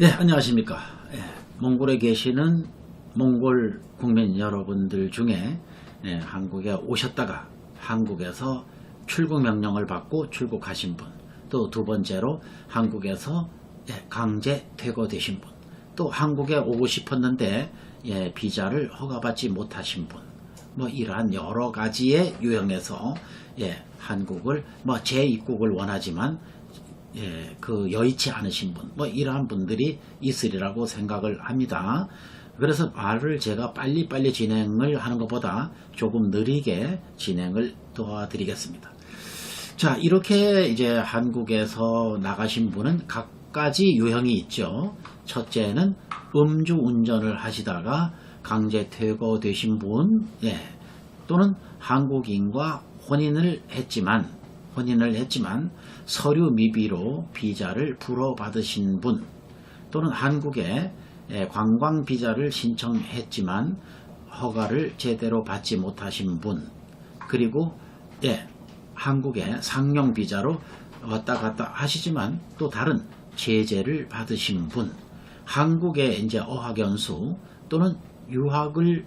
예, 안녕하십니까. 예, 몽골에 계시는 몽골 국민 여러분들 중에 예, 한국에 오셨다가 한국에서 출국 명령을 받고 출국하신 분, 또 두 번째로 한국에서 예, 강제 퇴거되신 분, 또 한국에 오고 싶었는데 예, 비자를 허가받지 못하신 분, 뭐 이러한 여러 가지의 유형에서 예, 한국을 뭐 재입국을 원하지만 예, 그 여의치 않으신 분, 뭐 이러한 분들이 있으리라고 생각을 합니다. 그래서 말을 제가 빨리빨리 진행을 하는 것보다 조금 느리게 진행을 도와드리겠습니다. 자, 이렇게 이제 한국에서 나가신 분은 각가지 유형이 있죠. 첫째는 음주 운전을 하시다가 강제 퇴거되신 분, 예, 또는 한국인과 혼인을 했지만 혼인을 했지만 서류 미비로 비자를 불어받으신 분 또는 한국에 예, 관광 비자를 신청했지만 허가를 제대로 받지 못하신 분 그리고 예, 한국에 상용 비자로 왔다 갔다 하시지만 또 다른 제재를 받으신 분 한국에 이제 어학연수 또는 유학을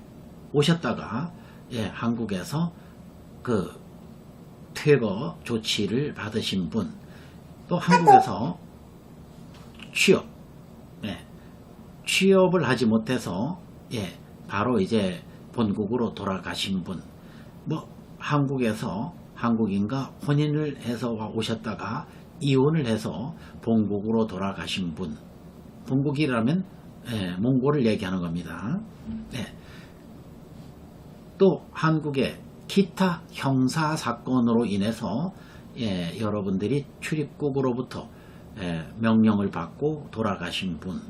오셨다가 예, 한국에서 그 퇴거 조치를 받으신 분, 또 한국에서 취업, 예, 취업을 하지 못해서 예, 바로 이제 본국으로 돌아가신 분, 뭐 한국에서 한국인과 혼인을 해서 와 오셨다가 이혼을 해서 본국으로 돌아가신 분, 본국이라면 예, 몽골을 얘기하는 겁니다. 예. 또 한국의 기타 형사 사건으로 인해서 예, 여러분들이 출입국으로부터 예, 명령을 받고 돌아가신 분,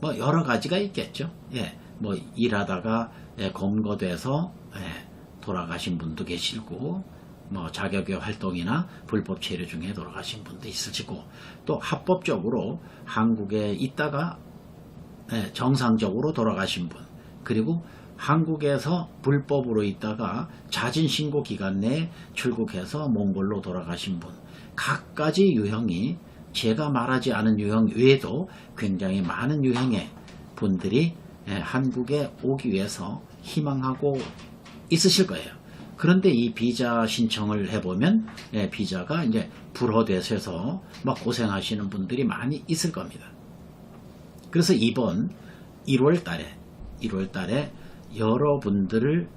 뭐 여러 가지가 있겠죠. 예, 뭐 일하다가 예, 검거돼서 예, 돌아가신 분도 계시고, 뭐 자격의 활동이나 불법 체류 중에 돌아가신 분도 있으시고, 또 합법적으로 한국에 있다가 예, 정상적으로 돌아가신 분, 그리고 한국에서 불법으로 있다가 자진신고 기간 내에 출국해서 몽골로 돌아가신 분, 각가지 유형이 제가 말하지 않은 유형 외에도 굉장히 많은 유형의 분들이 예, 한국에 오기 위해서 희망하고 있으실 거예요. 그런데 이 비자 신청을 해보면 예, 비자가 이제 불허돼서 막 고생하시는 분들이 많이 있을 겁니다. 그래서 이번 1월 달에 1월 달에 여러분들을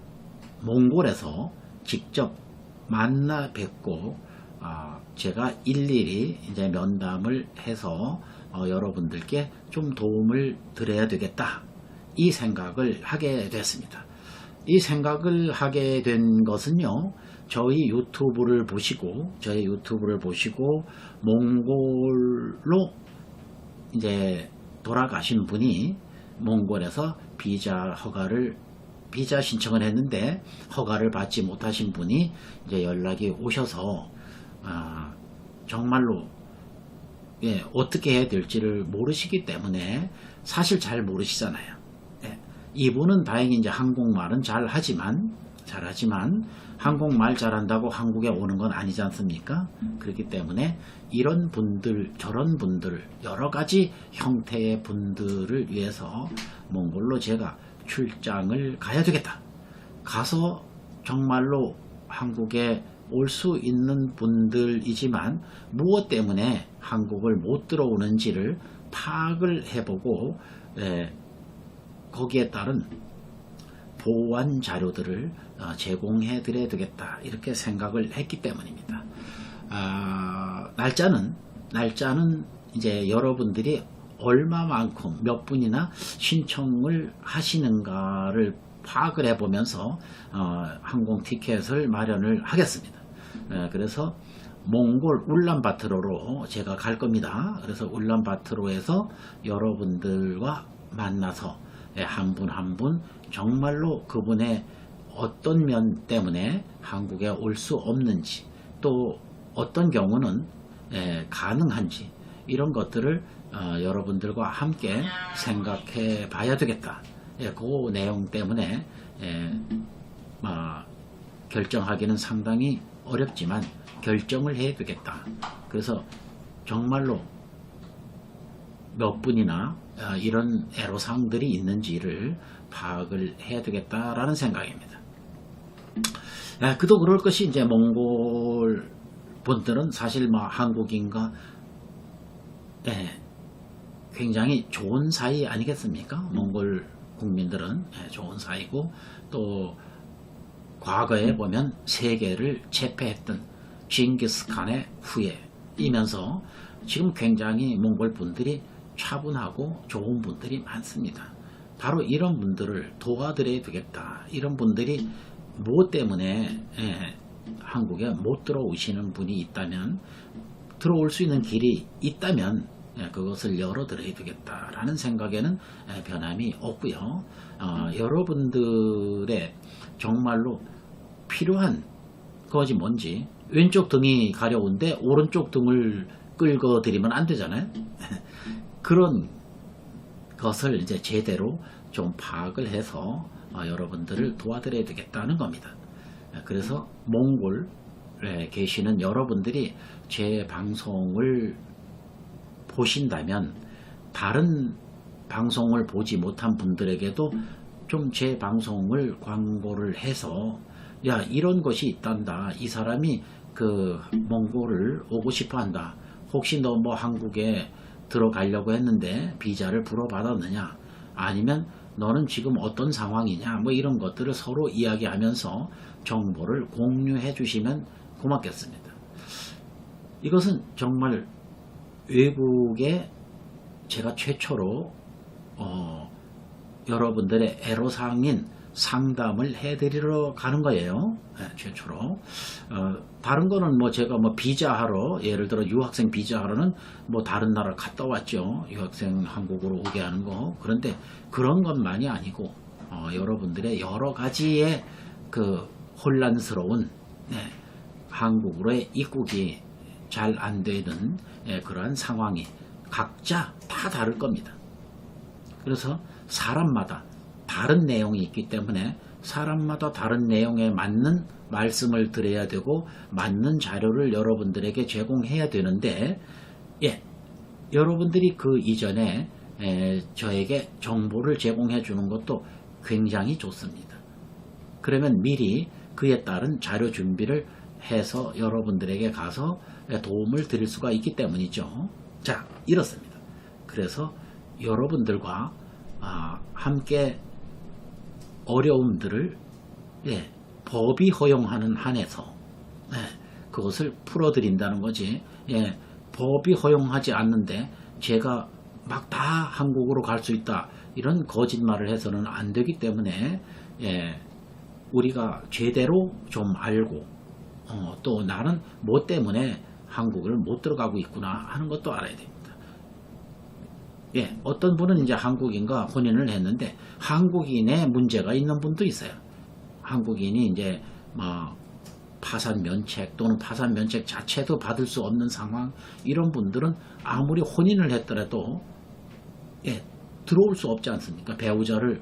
몽골에서 직접 만나 뵙고 아, 제가 일일이 이제 면담을 해서 어, 여러분들께 좀 도움을 드려야 되겠다 이 생각을 하게 됐습니다. 이 생각을 하게 된 것은요 저희 유튜브를 보시고 저희 유튜브를 보시고 몽골로 이제 돌아가신 분이 몽골에서 비자 허가를 비자 신청을 했는데 허가를 받지 못하신 분이 이제 연락이 오셔서 아, 정말로 예, 어떻게 해야 될지를 모르시기 때문에 사실 잘 모르시잖아요. 예, 이분은 다행히 이제 한국말은 잘 하지만 잘 하지만 한국말 잘한다고 한국에 오는 건 아니지 않습니까? 그렇기 때문에 이런 분들, 저런 분들, 여러 가지 형태의 분들을 위해서 몽골로 제가 출장을 가야 되겠다. 가서 정말로 한국에 올 수 있는 분들이지만 무엇 때문에 한국을 못 들어오는지를 파악을 해보고 에, 거기에 따른 보완 자료들을 어, 제공해 드려야 되겠다 이렇게 생각을 했기 때문입니다. 아, 날짜는 날짜는 이제 여러분들이 얼마만큼 몇 분이나 신청을 하시는가를 파악을 해보면서 어, 항공 티켓을 마련을 하겠습니다. 에, 그래서 몽골 울란바토르로 제가 갈 겁니다. 그래서 울란바토르에서 여러분들과 만나서 한 분 한 분 정말로 그분의 어떤 면 때문에 한국에 올 수 없는지 또 어떤 경우는 에, 가능한지 이런 것들을 어, 여러분들과 함께 생각해 봐야 되겠다. 예, 그 내용 때문에 예, 뭐, 결정하기는 상당히 어렵지만 결정을 해야 되겠다. 그래서 정말로 몇 분이나 어, 이런 애로사항들이 있는지를 파악을 해야 되겠다라는 생각입니다. 아, 그도 그럴 것이 이제 몽골 분들은 사실 뭐 한국인과 예, 굉장히 좋은 사이 아니겠습니까? 몽골 국민들은 예, 좋은 사이고 또 과거에 보면 세계를 제패했던 징기스칸의 후예이면서 지금 굉장히 몽골 분들이 차분하고 좋은 분들이 많습니다. 바로 이런 분들을 도와드려야 되겠다. 이런 분들이 뭐 때문에 예, 한국에 못 들어오시는 분이 있다면 들어올 수 있는 길이 있다면 예, 그것을 열어드려야 되겠다라는 생각에는 예, 변함이 없고요. 어, 여러분들의 정말로 필요한 것이 뭔지 왼쪽 등이 가려운데 오른쪽 등을 끌어들이면 안 되잖아요. 그런 것을 이제 제대로 좀 파악을 해서 어, 여러분들을 도와드려야 되겠다는 겁니다. 그래서 몽골에 계시는 여러분들이 제 방송을 보신다면 다른 방송을 보지 못한 분들에게도 좀 제 방송을 광고를 해서 야 이런 것이 있단다. 이 사람이 그 몽골을 오고 싶어 한다. 혹시 너 뭐 한국에 들어가려고 했는데 비자를 불어받았느냐? 아니면 너는 지금 어떤 상황이냐? 뭐 이런 것들을 서로 이야기하면서 정보를 공유해 주시면 고맙겠습니다. 이것은 정말 외국에 제가 최초로 어, 여러분들의 애로사항인 상담을 해드리러 가는 거예요. 네, 최초로. 어, 다른 거는 뭐 제가 뭐 비자하러 예를 들어 유학생 비자하러는 뭐 다른 나라 갔다 왔죠. 유학생 한국으로 오게 하는 거. 그런데 그런 것만이 아니고 어, 여러분들의 여러 가지의 그 혼란스러운 네, 한국으로의 입국이 잘 안 되는 예, 그러한 상황이 각자 다 다를 겁니다. 그래서 사람마다 다른 내용이 있기 때문에 사람마다 다른 내용에 맞는 말씀을 드려야 되고 맞는 자료를 여러분들에게 제공해야 되는데 예 여러분들이 그 이전에 에, 저에게 정보를 제공해 주는 것도 굉장히 좋습니다. 그러면 미리 그에 따른 자료 준비를 해서 여러분들에게 가서 도움을 드릴 수가 있기 때문이죠. 자, 이렇습니다. 그래서 여러분들과 아, 함께 어려움들을 예, 법이 허용하는 한에서 예, 그것을 풀어드린다는 거지. 예, 법이 허용하지 않는데 제가 막 다 한국으로 갈 수 있다 이런 거짓말을 해서는 안 되기 때문에 예, 우리가 제대로 좀 알고 어, 또 나는 뭐 때문에 한국을 못 들어가고 있구나 하는 것도 알아야 됩니다. 예, 어떤 분은 이제 한국인과 혼인을 했는데 한국인의 문제가 있는 분도 있어요. 한국인이 이제 뭐 파산 면책 또는 파산 면책 자체도 받을 수 없는 상황 이런 분들은 아무리 혼인을 했더라도 예, 들어올 수 없지 않습니까? 배우자를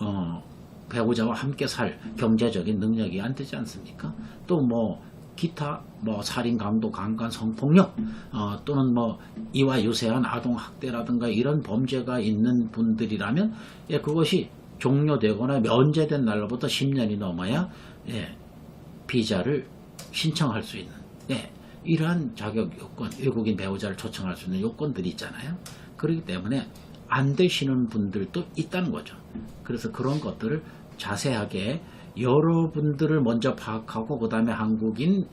어, 배우자와 함께 살 경제적인 능력이 안 되지 않습니까? 또뭐 기타 뭐 살인, 강도, 강간, 성폭력 어, 또는 뭐 이와 유사한 아동 학대라든가 이런 범죄가 있는 분들이라면 예, 그것이 종료되거나 면제된 날로부터 10년이 넘어야 예, 비자를 신청할 수 있는 예, 이러한 자격 요건 외국인 배우자를 초청할 수 있는 요건들이 있잖아요. 그렇기 때문에 안 되시는 분들도 있다는 거죠. 그래서 그런 것들을 자세하게 여러분들을 먼저 파악하고 그 다음에 한국인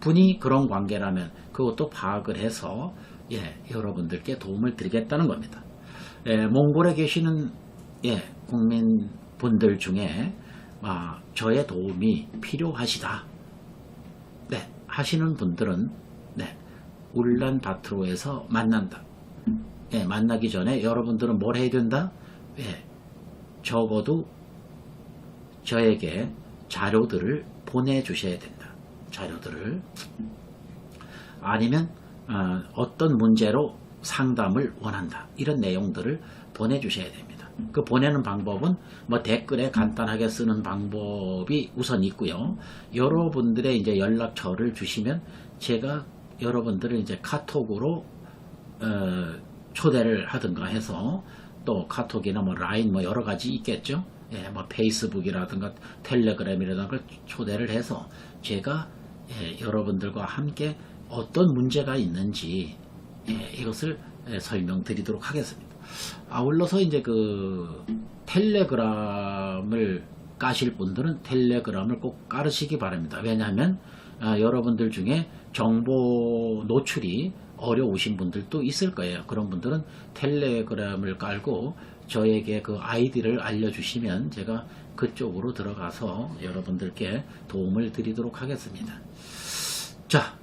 분이 그런 관계라면 그것도 파악을 해서 예, 여러분들께 도움을 드리겠다는 겁니다. 예, 몽골에 계시는 예, 국민분들 중에 아, 저의 도움이 필요하시다. 네, 하시는 분들은 네, 울란바토르에서 만난다. 예, 만나기 전에 여러분들은 뭘 해야 된다? 예, 적어도 저에게 자료들을 보내주셔야 된다. 자료들을. 아니면 어, 떤 문제로 상담을 원한다. 이런 내용들을 보내주셔야 됩니다. 그 보내는 방법은 뭐 댓글에 간단하게 쓰는 방법이 우선 있고요. 여러분들의 이제 연락처를 주시면 제가 여러분들을 이제 카톡으로 어, 초대를 하든가 해서 또 카톡이나 뭐 라인 뭐 여러 가지 있겠죠. 예, 뭐 페이스북이라든가 텔레그램이라든가 초대를 해서 제가 예, 여러분들과 함께 어떤 문제가 있는지 예, 이것을 예, 설명드리도록 하겠습니다. 아울러서 이제 그 텔레그램을 까실 분들은 텔레그램을 꼭 깔으시기 바랍니다. 왜냐하면 아, 여러분들 중에 정보 노출이 어려우신 분들도 있을 거예요. 그런 분들은 텔레그램을 깔고 저에게 그 아이디를 알려주시면 제가 그쪽으로 들어가서 여러분들께 도움을 드리도록 하겠습니다. 자,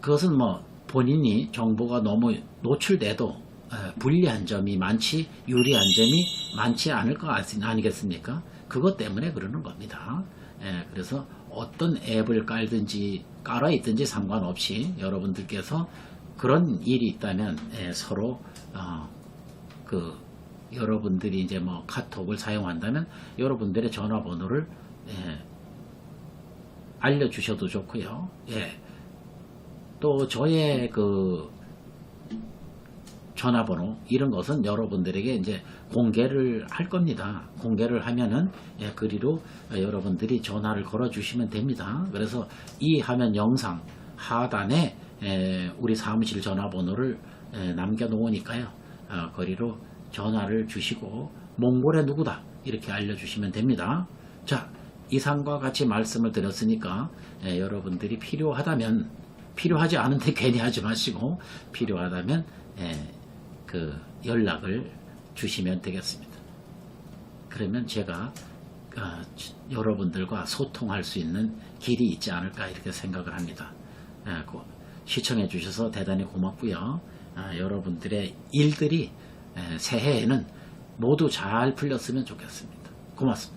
그것은 뭐 본인이 정보가 너무 노출돼도 에, 불리한 점이 많지 유리한 점이 많지 않을 거 아니겠습니까? 그것 때문에 그러는 겁니다. 에, 그래서 어떤 앱을 깔든지 깔아 있든지 상관없이 여러분들께서 그런 일이 있다면 에, 서로 어, 그 여러분들이 이제 뭐 카톡을 사용한다면 여러분들의 전화번호를 예, 알려주셔도 좋고요. 예. 또 저의 그 전화번호 이런 것은 여러분들에게 이제 공개를 할 겁니다. 공개를 하면은 예, 그리로 여러분들이 전화를 걸어 주시면 됩니다. 그래서 이 화면 영상 하단에 에, 우리 사무실 전화번호를 에, 남겨 놓으니까요. 어, 거리로 전화를 주시고 몽골의 누구다 이렇게 알려주시면 됩니다. 자 이상과 같이 말씀을 드렸으니까 에, 여러분들이 필요하다면 필요하지 않은데 괜히 하지 마시고 필요하다면 에, 그 연락을 주시면 되겠습니다. 그러면 제가 어, 여러분들과 소통할 수 있는 길이 있지 않을까 이렇게 생각을 합니다. 예, 고- 시청해 주셔서 대단히 고맙고요. 아, 여러분들의 일들이 에, 새해에는 모두 잘 풀렸으면 좋겠습니다. 고맙습니다.